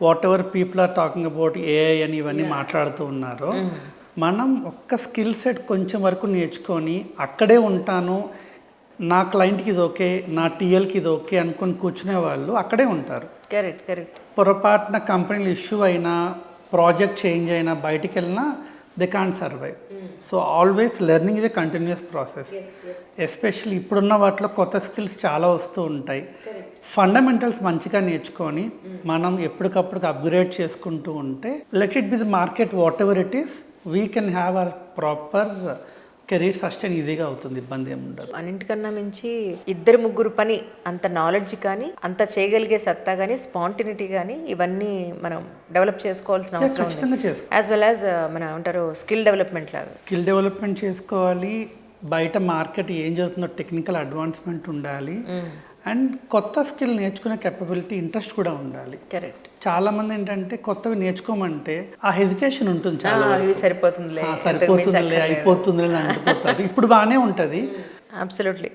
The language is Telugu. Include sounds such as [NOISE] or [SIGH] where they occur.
Whatever people are talking about AI అని ఇవన్నీ మాట్లాడుతూ ఉన్నారు. మనం ఒక్క స్కిల్ సెట్ కొంచెం వరకు నేర్చుకొని అక్కడే ఉంటాను నా క్లయింట్కి ఇది ఓకే నా టీఎల్కి ఇది ఓకే అనుకొని కూర్చునే వాళ్ళు అక్కడే ఉంటారు. కరెక్ట్ కరెక్ట్ పొరపాటున కంపెనీలు ఇష్యూ అయినా ప్రాజెక్ట్ చేంజ్ అయినా బయటికి వెళ్ళినా they can't survive so always learning is a continuous process especially ఇప్పుడున్న వాటిలో కొత్త స్కిల్స్ చాలా వస్తూ ఉంటాయి. ఫండమెంటల్స్ మంచిగా నేర్చుకొని మనం ఎప్పటికప్పుడు అప్గ్రేడ్ చేసుకుంటూ ఉంటే let it be the market whatever it is we can have our proper career sustain ఈజీగా అవుతుంది ఇబ్బంది ఏమి ఉండదు. అన్నింటికన్నా మించి ఇద్దరు ముగ్గురు పని అంత నాలెడ్జ్ కానీ అంత చేయగలిగే సత్తా కానీ స్పాంటినిటీ కానీ ఇవన్నీ మనం డెవలప్ చేసుకోవాల్సిన అవసరం యాజ్ వెల్ యాజ్ మన ఏమంటారు స్కిల్ డెవలప్మెంట్ లాగా. స్కిల్ డెవలప్మెంట్ చేసుకోవాలి బయట మార్కెట్ ఏం జరుగుతుందో టెక్నికల్ అడ్వాన్స్మెంట్ ఉండాలి. అండ్ కొత్త స్కిల్ నేర్చుకునే కెపబిలిటీ ఇంట్రెస్ట్ కూడా ఉండాలి. కరెక్ట్ చాలా మంది ఏంటంటే కొత్తవి నేర్చుకోమంటే ఆ హెజిటేషన్ ఉంటుంది చాలా సరిపోతుందిలే. సరిపోతుందిలే అయిపోతుందిలే అని [LAUGHS] అనుకుపోతారు ఇప్పుడు బాగానే ఉంటుంది. అబ్సల్యూట్లీ